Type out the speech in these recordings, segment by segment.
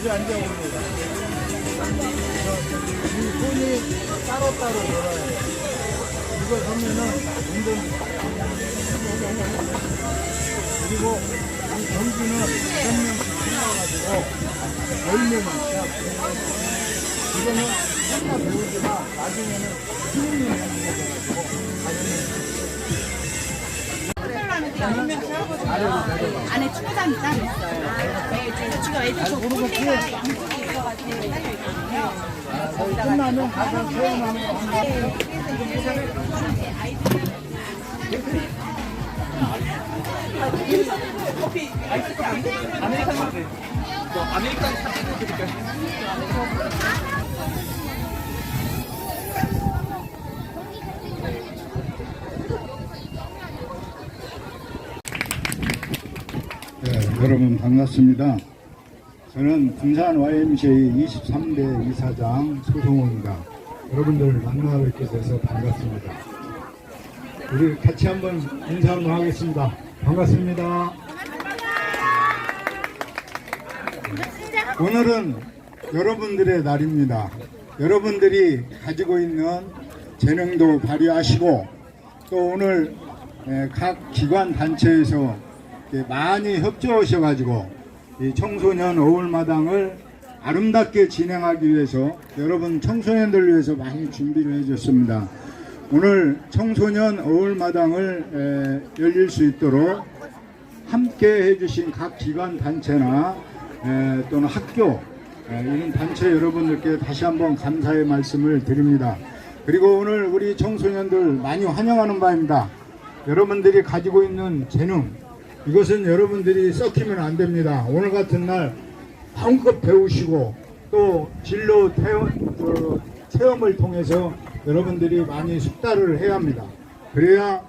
이제 앉아봅니다. 이 손이 따로따로 돌아요. 이거 하면은 운동. 그리고 이 경기는 몇 명씩 끝나가지고 열 명이 시작. 이거는 하나 배우지만 나중에는 힘이 돼가지고 안에 축구장이 따로 있어요. 네, 여러분 반갑습니다. 저는 군산 YMCA 23대 이사장 소송호입니다. 여러분들 만나 뵙게 돼서 반갑습니다. 우리 같이 한번 인사 한번 하겠습니다. 반갑습니다. 오늘은 여러분들의 날입니다. 여러분들이 가지고 있는 재능도 발휘하시고 또 오늘 에, 각 기관 단체에서 많이 협조하셔가지고 이 청소년 어울마당을 아름답게 진행하기 위해서 여러분 청소년들 위해서 많이 준비를 해줬습니다. 오늘 청소년 어울마당을 에, 열릴 수 있도록 함께 해주신 각 기관 단체나 에, 또는 학교 에, 이런 단체 여러분들께 다시 한번 감사의 말씀을 드립니다. 그리고 오늘 우리 청소년들 많이 환영하는 바입니다. 여러분들이 가지고 있는 재능 이것은 여러분들이 썩히면 안 됩니다. 오늘 같은 날 마음껏 배우시고 또 진로 태원, 어, 체험을 통해서 여러분들이 많이 숙달을 해야 합니다. 그래야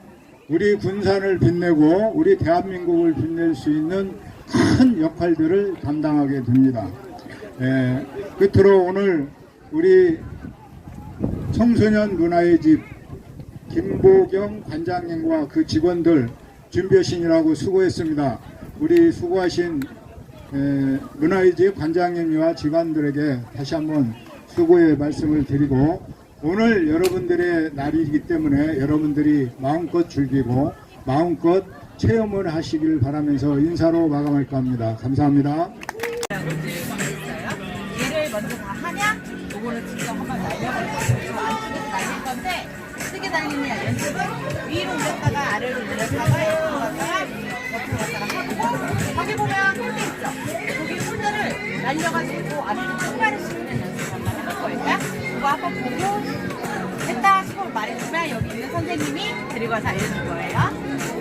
우리 군산을 빛내고 우리 대한민국을 빛낼 수 있는 큰 역할들을 감당하게 됩니다. 예, 끝으로 오늘 우리 청소년 문화의 집 김보경 관장님과 그 직원들 준비하시느라고 수고했습니다. 우리 수고하신 에, 문화의 집 관장님과 직원들에게 다시 한번 수고의 말씀을 드리고 오늘 여러분들의 날이기 때문에 여러분들이 마음껏 즐기고 마음껏 체험을 하시길 바라면서 인사로 마감할까 합니다. 감사합니다. 얘를 먼저 다 하냐? 요거는 직접 한번 날려볼 거예요. 날릴 건데 어떻게 날리냐? 연습은 위로 올렸다가 아래로 올렸다가 옆으로 갔다가 옆으로 갔다가 하고 거기 보면 홀대 있죠? 거기 홀대를 날려가지고 아래로 출발을 시키는 연습 한 번 해볼 거니까 그거 한번 보고 됐다 싶으면 말해주면 여기 있는 선생님이 데리고 와서 알려줄 거예요.